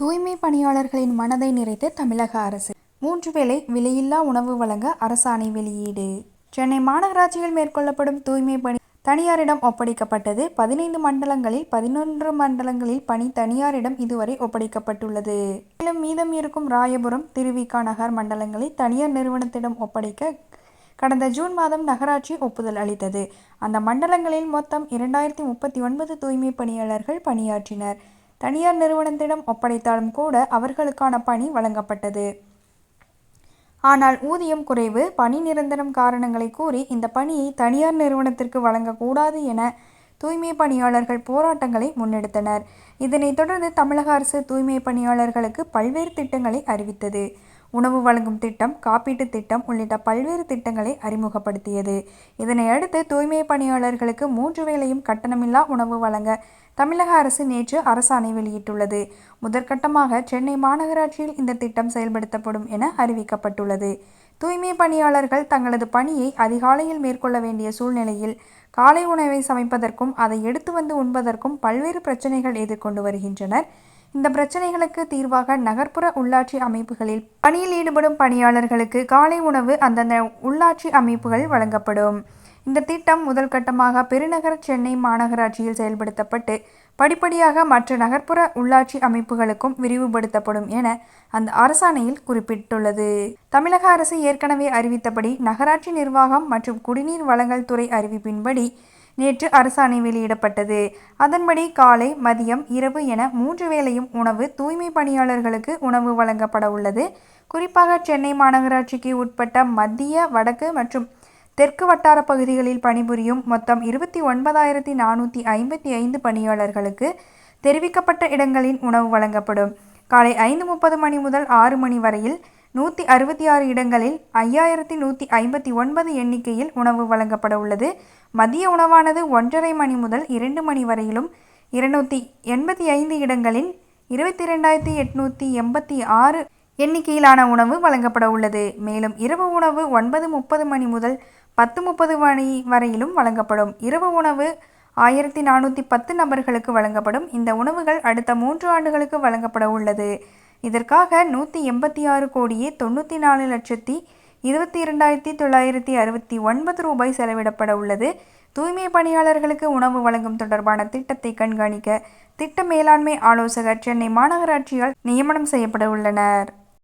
தூய்மை பணியாளர்களின் மனதை நிறைத்த தமிழக அரசு. மூன்று வேளை விலையில்லா உணவு வழங்க அரசாணை வெளியீடு. சென்னை மாநகராட்சியில் மேற்கொள்ளப்படும் தூய்மை பணி தனியாரிடம் ஒப்படைக்கப்பட்டது. பதினைந்து மண்டலங்களில் பதினொன்று மண்டலங்களில் பணி தனியாரிடம் இதுவரை ஒப்படைக்கப்பட்டுள்ளது. மேலும் மீதம் இருக்கும் ராயபுரம் திருவிக நகர் மண்டலங்களை தனியார் நிறுவனத்திடம் ஒப்படைக்க கடந்த ஜூன் மாதம் நகராட்சி ஒப்புதல் அளித்தது. அந்த மண்டலங்களில் மொத்தம் இரண்டாயிரத்தி முப்பத்தி ஒன்பது தூய்மை பணியாளர்கள் பணியாற்றினர். தனியார் நிறுவனத்திடம் ஒப்படைத்தாலும் கூட அவர்களுக்கான பணி வழங்கப்பட்டது. ஆனால் ஊதியம் குறைவு பணி நிரந்தரம் காரணங்களை கூறி இந்த பணியை தனியார் நிறுவனத்திற்கு வழங்கக்கூடாது என தூய்மை பணியாளர்கள் போராட்டங்களை முன்னெடுத்தனர். இதனைத் தொடர்ந்து தமிழக அரசு தூய்மை பணியாளர்களுக்கு பல்வேறு திட்டங்களை அறிவித்தது. உணவு வழங்கும் திட்டம் காப்பீட்டுத் திட்டம் உள்ளிட்ட பல்வேறு திட்டங்களை அறிமுகப்படுத்தியது. இதனையடுத்து தூய்மை பணியாளர்களுக்கு மூன்று வேளையும் கட்டணமில்லா உணவு வழங்க தமிழக அரசு நேற்று அரசாணை வெளியிட்டுள்ளது. முதற்கட்டமாக சென்னை மாநகராட்சியில் இந்த திட்டம் செயல்படுத்தப்படும் என அறிவிக்கப்பட்டுள்ளது. தூய்மை பணியாளர்கள் தங்களது பணியை அதிகாலையில் மேற்கொள்ள வேண்டிய சூழ்நிலையில் காலை உணவை சமைப்பதற்கும் அதை எடுத்து வந்து உண்பதற்கும் பல்வேறு பிரச்சனைகள் எதிர்கொண்டு வருகின்றனர். இந்த பிரச்சனைகளுக்கு தீர்வாக நகர்ப்புற உள்ளாட்சி அமைப்புகளில் பணியில் ஈடுபடும் பணியாளர்களுக்கு காலை உணவு அந்தந்த உள்ளாட்சி அமைப்புகள் வழங்கப்படும். இந்த திட்டம் முதல் கட்டமாக பெருநகர சென்னை மாநகராட்சியில் செயல்படுத்தப்பட்டு படிப்படியாக மற்ற நகர்ப்புற உள்ளாட்சி அமைப்புகளுக்கும் விரிவுபடுத்தப்படும் என அந்த அரசாணையில் குறிப்பிட்டுள்ளது. தமிழக அரசு ஏற்கனவே அறிவித்தபடி நகராட்சி நிர்வாகம் மற்றும் குடிநீர் வழங்கல் துறை அறிவிப்பின்படி நேற்று அரசாணை வெளியிடப்பட்டது. அதன்படி காலை மதியம் இரவு என மூன்று வேளையும் உணவு தூய்மை பணியாளர்களுக்கு உணவு வழங்கப்பட உள்ளது. குறிப்பாக சென்னை மாநகராட்சிக்கு உட்பட்ட மத்திய வடக்கு மற்றும் தெற்கு வட்டார பகுதிகளில் பணிபுரியும் மொத்தம் இருபத்தி ஒன்பதாயிரத்தி நானூற்றி ஐம்பத்தி ஐந்து பணியாளர்களுக்கு தெரிவிக்கப்பட்ட இடங்களில் உணவு வழங்கப்படும். காலை ஐந்து முப்பது மணி முதல் ஆறு மணி வரையில் நூற்றி அறுபத்தி ஆறு இடங்களில் ஐயாயிரத்தி நூற்றி ஐம்பத்தி ஒன்பது எண்ணிக்கையில் உணவு வழங்கப்பட உள்ளது. மதிய உணவானது ஒன்றரை மணி முதல் இரண்டு மணி வரையிலும் இருநூற்றி எண்பத்தி ஐந்து இடங்களில் இருபத்தி ரெண்டாயிரத்தி எட்நூற்றி எண்பத்தி ஆறு எண்ணிக்கையிலான உணவு வழங்கப்பட உள்ளது. மேலும் இரவு உணவு ஒன்பது முப்பது மணி முதல் பத்து முப்பது மணி வரையிலும் வழங்கப்படும். இரவு உணவு ஆயிரத்தி நானூற்றி பத்து நபர்களுக்கு வழங்கப்படும். இந்த உணவுகள் அடுத்த மூன்று ஆண்டுகளுக்கு வழங்கப்பட உள்ளது. இதற்காக நூற்றி எண்பத்தி ஆறு கோடியே தொண்ணூற்றி நாலு லட்சத்தி இருபத்தி இரண்டாயிரத்தி தொள்ளாயிரத்தி அறுபத்தி ஒன்பது ரூபாய் செலவிடப்பட உள்ளது. தூய்மை பணியாளர்களுக்கு உணவு வழங்கும் தொடர்பான திட்டத்தை கண்காணிக்க திட்ட மேலாண்மை ஆலோசகர் சென்னை மாநகராட்சியால் நியமனம் செய்யப்பட உள்ளனர்.